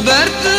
Roberto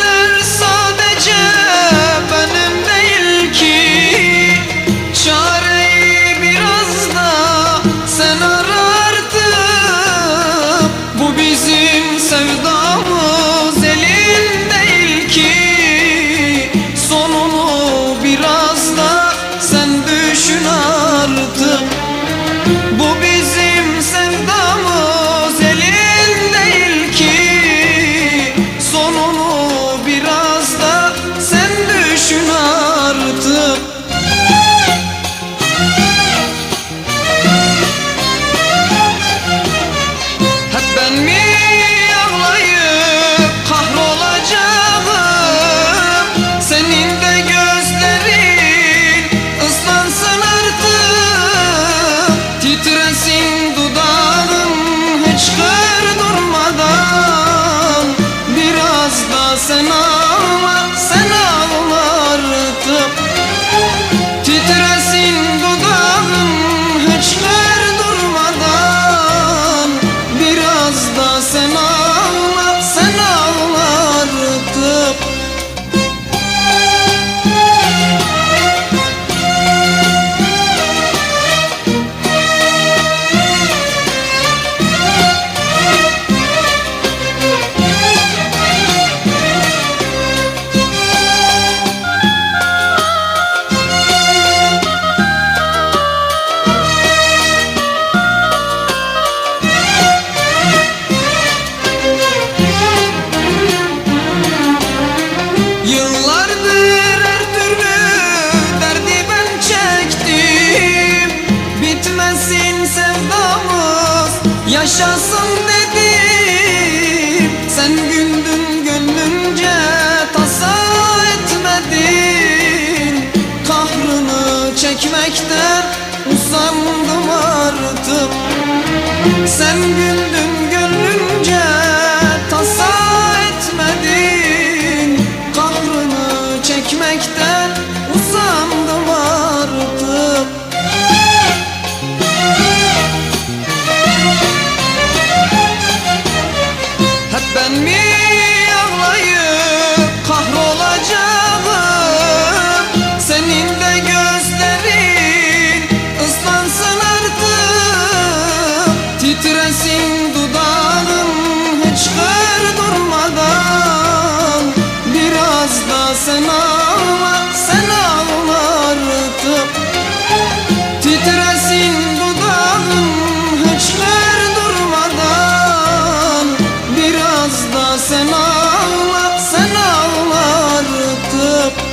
Sen yaşasın dedim Sen güldün gönlünce tasa etmedin. Kahrını çekmekten usandım artık. Sen güldün Yazda sen ağla, sen ağlar tıp